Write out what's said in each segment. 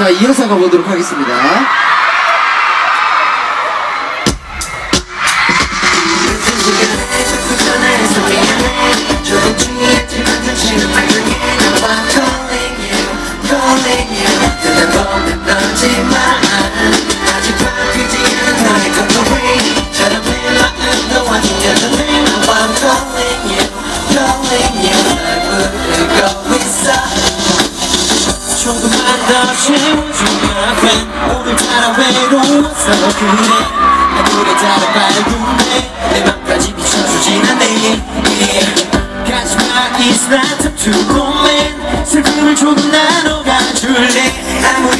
자, 이어서 가보도록 하겠습니다. 채워준 맘엔 오늘따라 외로웠어 그래 나 노래 따라 발군데 내 맘까지 미쳐서 지나 내일, 가지마 it's not up to moment 슬픔을 조금 나눠가줄래? 아무리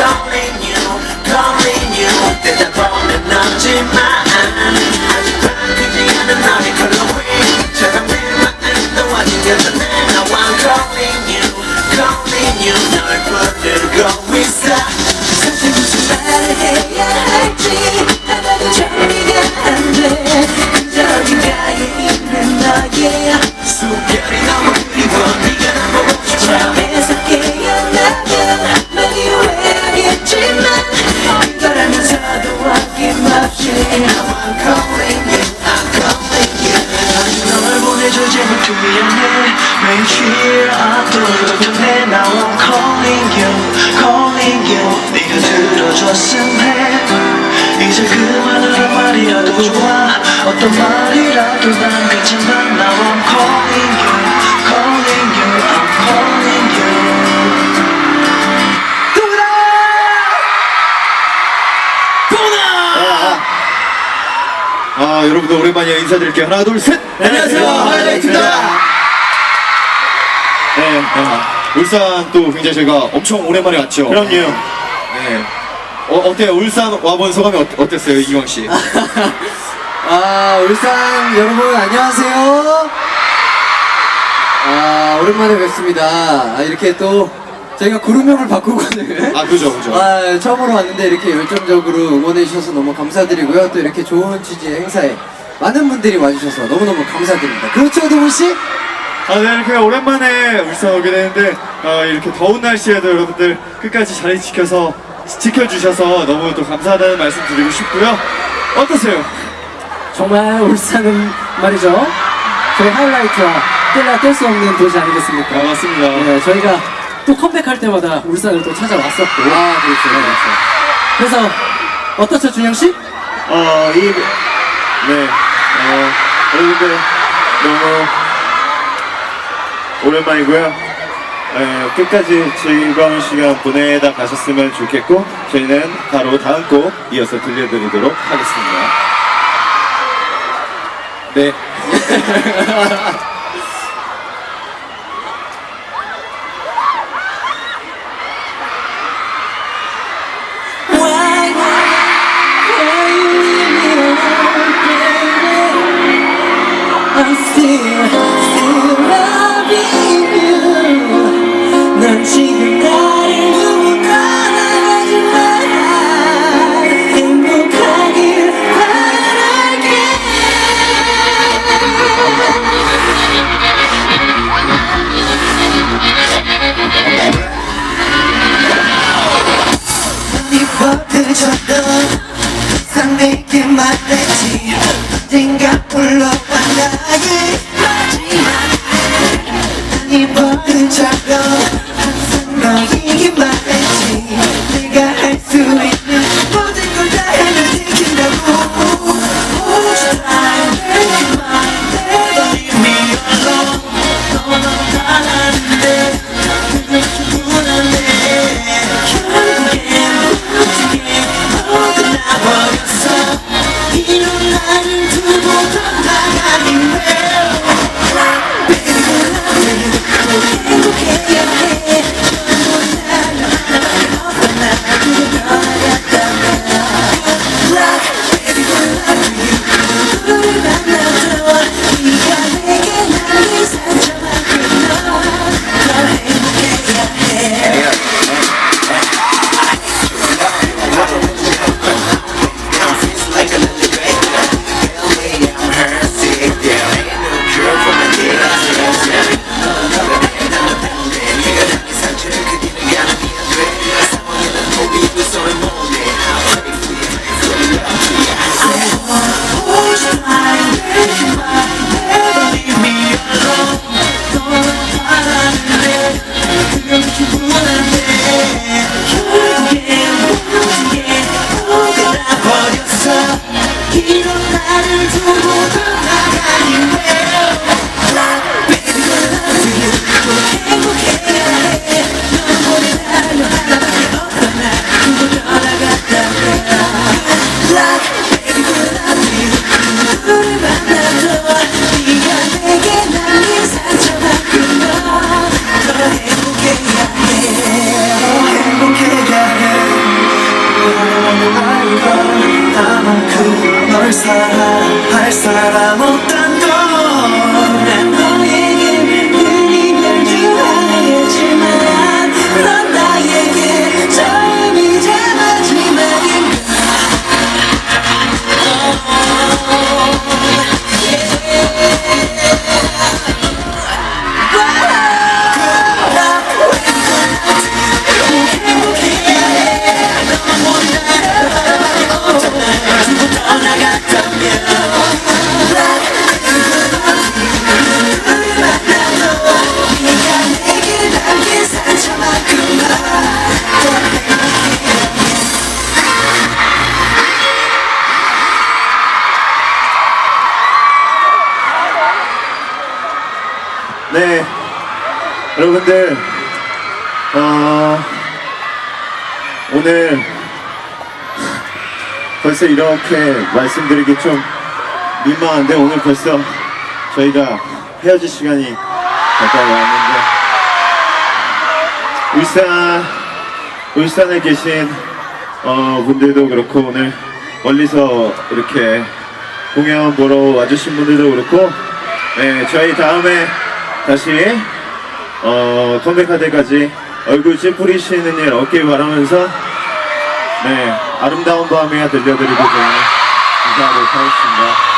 calling you calling you. 대답 없는 너지만 아직 바뀌지 않은 너의 컬러링처럼 내 마음도 아직 여전해 now I'm calling you calling you. 널 부르고 있어 사실 무슨 말을 해야 할지 난 괜찮아 Now I'm calling you calling you I'm calling you 누구다 아 여러분들 오랜만이에요 인사드릴게요 하나 둘셋 안녕하세요, 하이라이트입니다. 네, 네. 울산 또 굉장히 저희가 엄청 오랜만에 왔죠 그럼요. 네. 어, 어때요 울산 와본 소감이 어, 어땠어요 이광 씨? 아, 울산 여러분, 안녕하세요. 아, 오랜만에 뵙습니다. 아, 이렇게 또, 저희가 그룹명을 바꾸거든요. 아 그죠 그죠 아, 처음으로 왔는데 이렇게 열정적으로 응원해 주셔서 너무 감사드리고요. 또 이렇게 좋은 취지의 행사에 많은 분들이 와주셔서 너무너무 감사드립니다. 그렇죠, 동훈씨? 아, 네, 이렇게 오랜만에 울산 오게 되는데 어, 이렇게 더운 날씨에도 여러분들 끝까지 자리 지켜서 지켜주셔서 너무 또 감사하다는 말씀 드리고 싶고요 어떠세요? 정말 울산은 말이죠. 저희 하이라이트와 뗄라 뗄수 없는 도시 아니겠습니까? 아 맞습니다 네, 저희가 또 컴백할 때마다 울산을 또 찾아왔었고. 아, 그렇죠. 그렇죠. 그래서 어떻죠, 준영 씨? 어, 이, 네, 어, 여러분들 너무 오랜만이고요. 에, 끝까지 즐거운 시간 보내다 가셨으면 좋겠고, 저희는 바로 다음 곡 이어서 들려드리도록 하겠습니다. 네. 여러분들 어, 오늘 벌써 이렇게 말씀드리기 좀 민망한데 오늘 벌써 저희가 헤어질 시간이 가까이 왔는데 울산 울산에 계신 어, 분들도 그렇고 오늘 멀리서 이렇게 공연 보러 와주신 분들도 그렇고 네 저희 다음에 다시 어, 컴백할 때까지 얼굴 찌푸리시는 일 없길 바라면서 네 아름다운 밤이야 들려드리고 저는 인사하도록 하겠습니다.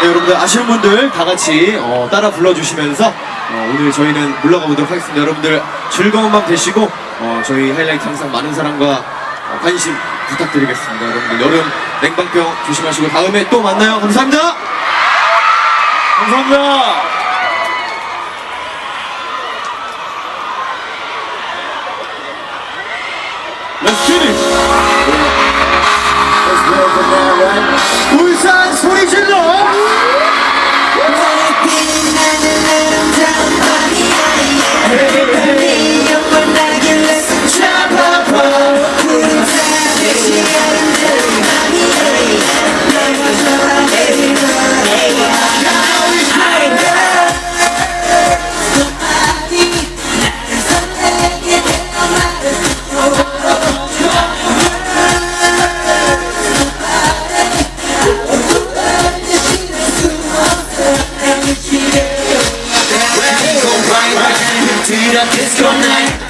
네, 여러분들 아시는 분들 다 같이 어, 따라 불러주시면서 어, 오늘 저희는 물러가 보도록 하겠습니다. 여러분들 즐거운 밤 되시고 어, 저희 하이라이트 항상 많은 사랑과 어, 관심 부탁드리겠습니다. 여러분들 여름 냉방병 조심하시고 다음에 또 만나요. 감사합니다. 감사합니다. Let's get it. 울산 소리 질러. 여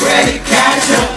러분들